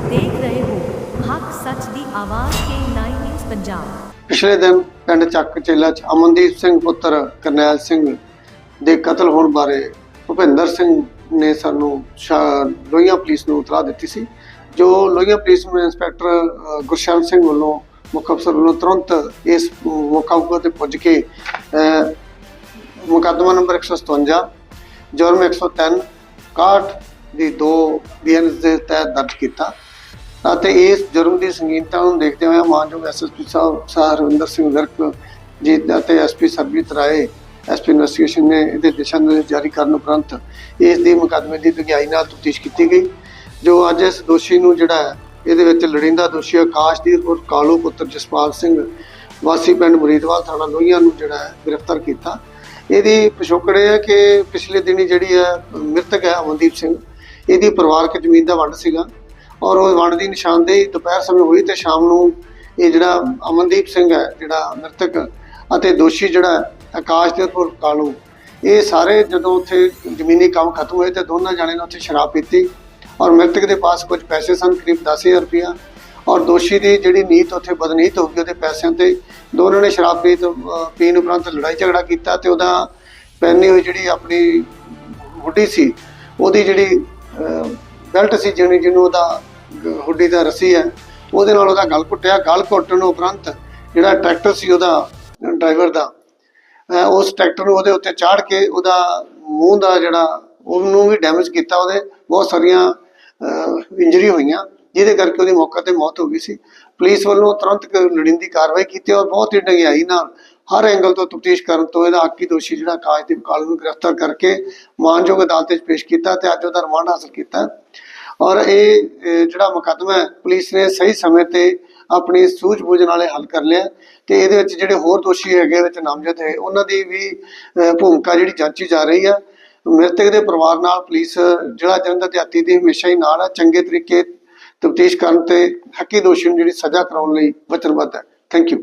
ਤੁਸੀਂ ਦੇਖ ਰਹੇ ਹੋ ਹੱਕ ਸੱਚ ਦੀ ਆਵਾਜ਼ ਕੇ 9 ਨਿਊਜ਼ ਪੰਜਾਬ। ਪਿਛਲੇ ਦਿਨ ਪਿੰਡ ਚੱਕ ਚੇਲਾ ਚ ਅਮਨਦੀਪ ਸਿੰਘ ਪੁੱਤਰ ਕਰਨੈਲ ਸਿੰਘ ਦੇ ਕਤਲ ਹੋਣ ਬਾਰੇ ਭੁਪਿੰਦਰ ਸਿੰਘ ਨੇ ਸਾਨੂੰ ਸ਼ਾ- ਲੋਹੀਆਂ ਪੁਲਿਸ ਨੂੰ ਇਤਲਾਹ ਦਿੱਤੀ ਸੀ ਜੋ ਲੋਹੀਆਂ ਪੁਲਿਸ ਨੂੰ ਇੰਸਪੈਕਟਰ ਅ, ਗੁਰਸ਼ਰਨ ਸਿੰਘ ਵੱਲੋਂ ਮੁੱਖ ਅਫਸਰ ਵੱਲੋਂ ਤੁਰੰਤ ਇਸ ਮੌਕਾ ਤੇ ਪੁੱਜ ਕੇ ਅ, ਮੁਕੱਦਮਾ ਨੰਬਰ 157 ਜੁਰਮ 103 61 ਦੀ 2 ਬੀਐਨਐਸ ਦੇ ਤਹਿਤ ਦਰਜ ਕੀਤਾ। ਅਤੇ ਇਸ ਜੁਰਮ ਦੀ ਸੰਗੀਨਤਾ ਨੂੰ ਦੇਖਦੇ ਹੋਏ ਮਾਨਯੋਗ ਐਸਐਸਪੀ ਸਾਹਿਬ ਸਰ ਹਰਵਿੰਦਰ ਸਿੰਘ ਵਿਰਕ ਜੀ ਅਤੇ SP Sarabjit Rai SP investigation ਨੇ ਇਹਦੇ ਦਿਸ਼ਾ ਨਿਰਦੇਸ਼ ਜਾਰੀ ਕਰਨ ਉਪਰੰਤ ਇਸ ਦੀ ਮੁਕੱਦਮੇ ਦੀ ਵਿਗਿਆਈ ਨਾਲ ਤਫਤੀਸ਼ ਕੀਤੀ ਗਈ ਜੋ ਅੱਜ ਇਸ ਦੋਸ਼ੀ ਨੂੰ ਜਿਹੜਾ ਇਹਦੇ ਵਿੱਚ ਲੜਿੰਦਾ ਦੋਸ਼ੀ ਆਕਾਸ਼ਦੀਪ ਉਰ ਕਾਲੂ ਪੁੱਤਰ ਜਸਪਾਲ ਸਿੰਘ ਵਾਸੀ ਪਿੰਡ ਮੁਰੀਦਵਾਲ ਥਾਣਾ ਲੋਹੀਆਂ ਨੂੰ ਜਿਹੜਾ ਹੈ, ਗ੍ਰਿਫਤਾਰ ਕੀਤਾ। ਇਹਦੀ ਪਿਛੋਕੜ ਇਹ ਹੈ ਕਿ ਪਿਛਲੇ ਦਿਨੀ ਜਿਹੜੀ ਹੈ ਮ੍ਰਿਤਕ ਹੈ ਅਮਨਦੀਪ ਸਿੰਘ ਇਹਦੀ ਪਰਿਵਾਰਕ ਜ਼ਮੀਨ ਦਾ ਵੰਡ ਸੀਗਾ। ਔਰ ਉਹ ਵੰਡ ਦੀ ਨਿਸ਼ਾਨਦੇਹੀ ਦੁਪਹਿਰ ਸਮੇਂ ਹੋਈ ਤੇ ਸ਼ਾਮ ਨੂੰ ਇਹ ਜਿਹੜਾ ਅਮਨਦੀਪ ਸਿੰਘ ਹੈ ਜਿਹੜਾ ਮ੍ਰਿਤਕ ਅਤੇ ਦੋਸ਼ੀ ਜਿਹੜਾ ਹੈ, ਆਕਾਸ਼ਦੀਪ ਉਰ ਕਾਲੂ ਇਹ ਸਾਰੇ ਜਦੋਂ ਉੱਥੇ ਜ਼ਮੀਨੀ ਕੰਮ ਖਤਮ ਹੋਏ ਤੇ ਦੋਨਾਂ ਜਾਣੇ ਨੇ ਉੱਥੇ ਸ਼ਰਾਬ ਪੀਤੀ ਔਰ ਮ੍ਰਿਤਕ ਦੇ ਪਾਸ ਕੁਝ ਪੈਸੇ ਸਨ ਕਰੀਬ 10000 ਰੁਪਇਆ ਔਰ ਦੋਸ਼ੀ ਦੀ ਜਿਹੜੀ ਨੀਤ ਉੱਥੇ ਬਦਨੀਤ ਹੋ ਗਈ ਉਹਦੇ ਪੈਸਿਆਂ ਤੇ ਦੋਨਾਂ ਨੇ ਸ਼ਰਾਬ ਪੀ ਪੀਣ ਉਪਰੰਤ ਲੜਾਈ ਝਗੜਾ ਕੀਤਾ ਤੇ ਉਹਦਾ ਪਹਿਨੀ ਹੋਈ ਜਿਹੜੀ ਆਪਣੀ ਗੁੱਡੀ ਸੀ ਉਹਦੀ ਜਿਹੜੀ ਬੈਲਟ ਸੀ ਜਿਹਨੂੰ ਜਿਹਨੂੰ ਉਹਦਾ ਹੁੱਡੀ ਦਾ ਰੱਸੀ ਹੈ। ਉਹਦੇ ਨਾਲ ਉਹਦਾ ਗਲ ਘੁੱਟਿਆ। ਗਲ ਘੁੱਟਣ ਉਪਰੰਤ ਜਿਹੜਾ ਟਰੈਕਟਰ ਸੀ ਉਹਦਾ, ਡਰਾਈਵਰ ਦਾ ਉਸ ਟਰੈਕਟਰ ਨੂੰ ਉਹਦੇ ਉੱਤੇ ਚਾੜ ਕੇ ਉਹਦਾ ਮੂੰਹ ਦਾ ਜਿਹੜਾ, ਉਹਨੂੰ ਵੀ ਡੈਮੇਜ ਕੀਤਾ। ਉਹਦੇ ਬਹੁਤ ਸਾਰੀਆਂ ਇੰਜਰੀ ਹੋਈਆਂ। ਜਿਹਦੇ ਕਰਕੇ ਉਹਦੀ ਮੌਕੇ ਤੇ ਮੌਤ ਹੋ ਗਈ ਸੀ। ਪੁਲਿਸ ਵੱਲੋਂ ਤੁਰੰਤ ਲੋੜੀਂਦੀ ਕਾਰਵਾਈ ਕੀਤੀ ਔਰ ਬਹੁਤ ਹੀ ਡੰਗਿਆਈ ਨਾਲ ਹਰ ਐਂਗਲ ਤੋਂ ਤਫਤੀਸ਼ ਕਰਨ ਤੋਂ ਇਹਦਾ ਆਕੀ ਦੋਸ਼ੀ ਜਿਹੜਾ ਕਾਸ਼ਦੀਪ ਕਾਲੂ ਨੂੰ ਗ੍ਰਿਫਤਾਰ ਕਰਕੇ ਮਾਨਯੋਗ ਅਦਾਲਤ ਵਿੱਚ ਪੇਸ਼ ਕੀਤਾ ਤੇ ਅੱਜ ਉਹਦਾ ਰਿਮਾਂਡ ਹਾਸਲ ਕੀਤਾ। ਔਰ ਇਹ ਜਿਹੜਾ ਮੁਕੱਦਮਾ ਹੈ, ਪੁਲਿਸ ਨੇ ਸਹੀ ਸਮੇਂ ਤੇ ਆਪਣੀ ਸੂਝ-ਬੂਝ ਨਾਲ ਹੱਲ ਕਰ ਲਿਆ ਤੇ ਇਹਦੇ ਵਿੱਚ ਜਿਹੜੇ ਹੋਰ ਦੋਸ਼ੀ ਹੈਗੇ ਵਿੱਚ ਨਾਮਜ਼ਦ ਹੈ, ਉਹਨਾਂ ਦੀ ਵੀ ਭੂਮਿਕਾ ਜਿਹੜੀ ਜਾਂਚੀ ਜਾ ਰਹੀ ਆ। ਮ੍ਰਿਤਕ ਦੇ ਪਰਿਵਾਰ ਨਾਲ ਪੁਲਿਸ, ਜਿਹੜਾ ਜਲੰਧਰ ਦਿਹਾਤੀ ਆਤੀ ਦੀ ਹਮੇਸ਼ਾ ਹੀ ਨਾਲ ਹੈ ਚੰਗੇ ਤਰੀਕੇ ਤਫਤੀਸ਼ ਕਰਨ ਤੇ ਹੱਕੀ ਦੋਸ਼ੀ ਨੂੰ ਜਿਹੜੀ ਸਜ਼ਾ ਕਰਾਉਣ ਲਈ ਵਚਨਬੱਧ ਹੈ। Thank you